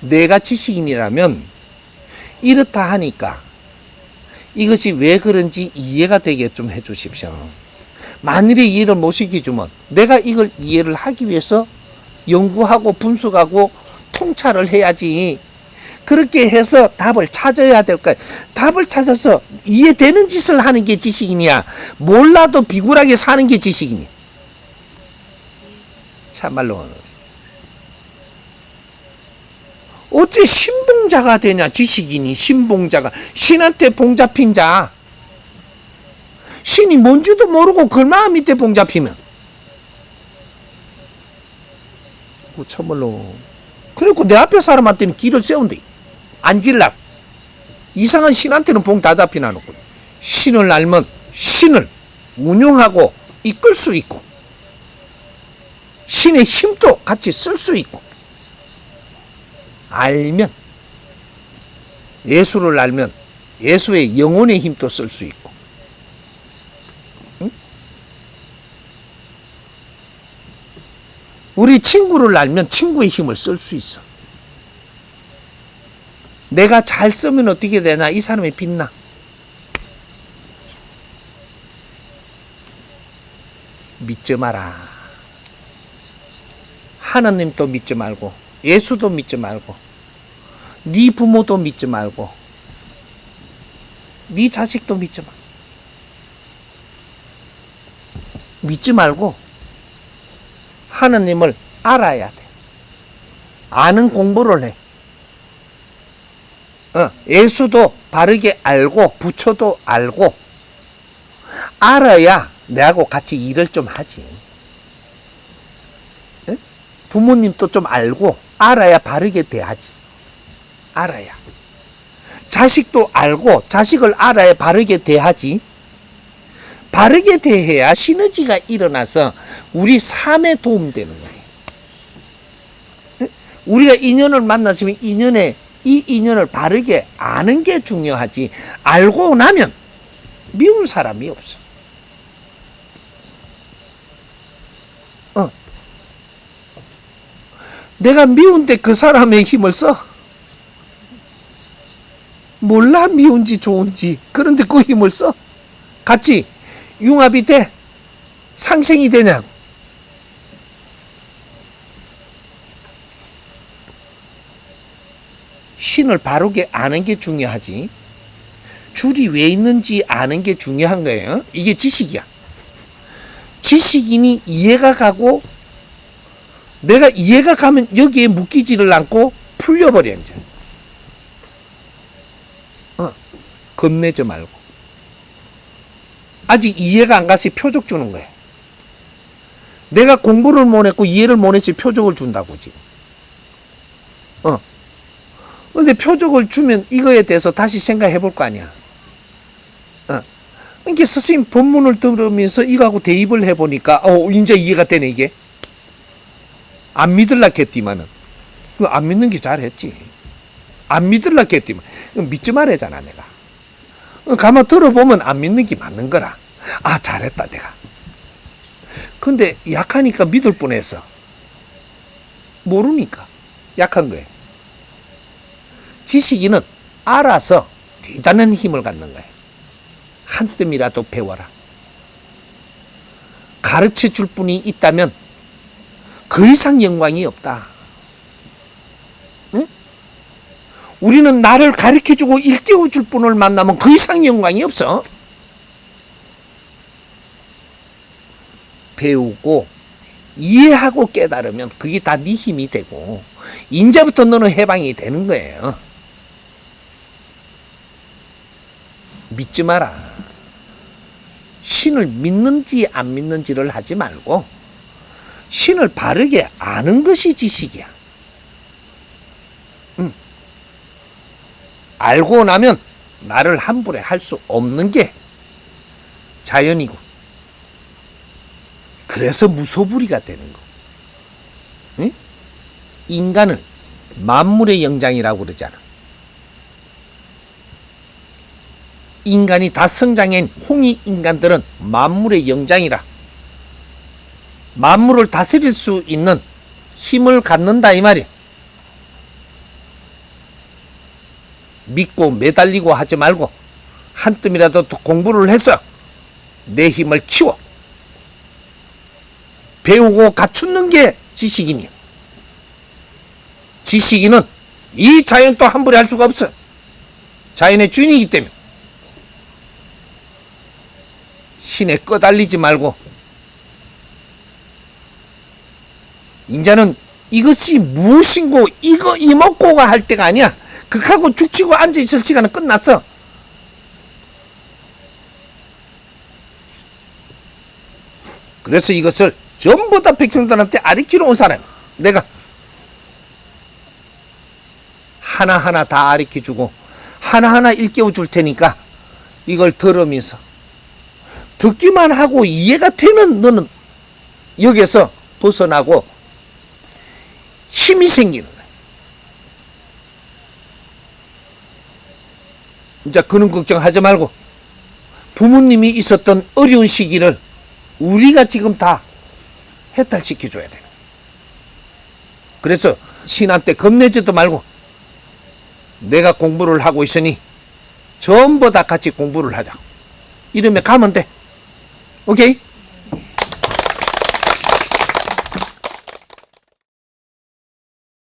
내가 지식인이라면 이렇다 하니까 이것이 왜 그런지 이해가 되게 좀 해주십시오. 만일에 이해를 못 시켜주면 내가 이걸 이해를 하기 위해서 연구하고 분석하고 통찰을 해야지. 그렇게 해서 답을 찾아야 될 거야. 답을 찾아서 이해되는 짓을 하는 게 지식인이야. 몰라도 비굴하게 사는 게 지식인이야. 참말로. 어째 신봉자가 되냐, 지식인이. 신봉자가. 신한테 봉잡힌 자. 신이 뭔지도 모르고 글마 밑에 봉잡히면. 그 참말로. 그리고 내 앞에 사람한테는 길을 세운대. 앉을락. 이상한 신한테는 봉 다 잡히나 놓고. 신을 알면 신을 운용하고 이끌 수 있고. 신의 힘도 같이 쓸 수 있고. 알면 예수를 알면 예수의 영혼의 힘도 쓸 수 있고. 응? 우리 친구를 알면 친구의 힘을 쓸 수 있어. 내가 잘 쓰면 어떻게 되나? 이 사람이 빛나. 믿지 마라. 하나님도 믿지 말고, 예수도 믿지 말고, 네 부모도 믿지 말고, 네 자식도 믿지 마. 믿지 말고 하나님을 알아야 돼. 아는 공부를 해. 어, 예수도 바르게 알고 부처도 알고 알아야 내하고 같이 일을 좀 하지. 응? 부모님도 좀 알고 알아야 바르게 대하지. 알아야. 자식도 알고 자식을 알아야 바르게 대하지. 바르게 대해야 시너지가 일어나서 우리 삶에 도움되는 거예요. 응? 우리가 인연을 만났으면 인연에 이 인연을 바르게 아는 게 중요하지. 알고 나면 미운 사람이 없어. 어. 내가 미운데 그 사람의 힘을 써? 몰라 미운지 좋은지. 그런데 그 힘을 써? 같이 융합이 돼? 상생이 되냐고. 신을 바르게 아는 게 중요하지. 줄이 왜 있는지 아는 게 중요한 거예요. 이게 지식이야. 지식인이 이해가 가고 내가 이해가 가면 여기에 묶이지를 않고 풀려버려 이제. 어, 겁내지 말고. 아직 이해가 안 가서 표적 주는 거야. 내가 공부를 못 했고 이해를 못 했지 표적을 준다고 지금. 어. 근데 표적을 주면 이거에 대해서 다시 생각해 볼 거 아니야. 어. 그러니까 선생님 본문을 들으면서 이거하고 대입을 해보니까, 어, 이제 이해가 되네, 이게. 안 믿을라 했디만은. 그안 믿는 게 잘했지. 안 믿을라 했디만. 믿지 말아잖아, 내가. 어, 가만 들어보면 안 믿는 게 맞는 거라. 아, 잘했다, 내가. 근데 약하니까 믿을 뻔했어. 모르니까. 약한 거예요. 지식인은 알아서 대단한 힘을 갖는 거예요. 한 뜸이라도 배워라. 가르쳐 줄 분이 있다면 그 이상 영광이 없다. 응? 우리는 나를 가르쳐 주고 일깨워 줄 분을 만나면 그 이상 영광이 없어. 배우고 이해하고 깨달으면 그게 다 네 힘이 되고 이제부터 너는 해방이 되는 거예요. 믿지 마라. 신을 믿는지 안 믿는지를 하지 말고 신을 바르게 아는 것이 지식이야. 응. 알고 나면 나를 함부로 할 수 없는 게 자연이고 그래서 무소불위가 되는 거. 응? 인간을 만물의 영장이라고 그러잖아. 인간이 다 성장한 홍이 인간들은 만물의 영장이라. 만물을 다스릴 수 있는 힘을 갖는다 이 말이야. 믿고 매달리고 하지 말고 한 뜸이라도 더 공부를 해서 내 힘을 키워 배우고 갖추는 게 지식인이야. 지식인은 이 자연 또 함부로 할 수가 없어. 자연의 주인이기 때문에. 신에 꺼달리지 말고 인자는 이것이 무엇인고 이거 이먹고가 할 때가 아니야. 극하고 죽치고 앉아 있을 시간은 끝났어. 그래서 이것을 전부 다 백성들한테 아리키러 온 사람. 내가 하나하나 다 아리켜 주고 하나하나 일깨워 줄 테니까 이걸 들으면서 듣기만 하고 이해가 되면 너는 여기에서 벗어나고 힘이 생기는 거야. 이제 그런 걱정하지 말고 부모님이 있었던 어려운 시기를 우리가 지금 다 해탈시켜 줘야 돼. 그래서 신한테 겁내지도 말고 내가 공부를 하고 있으니 전부 다 같이 공부를 하자. 이러면 가면 돼. 오케이?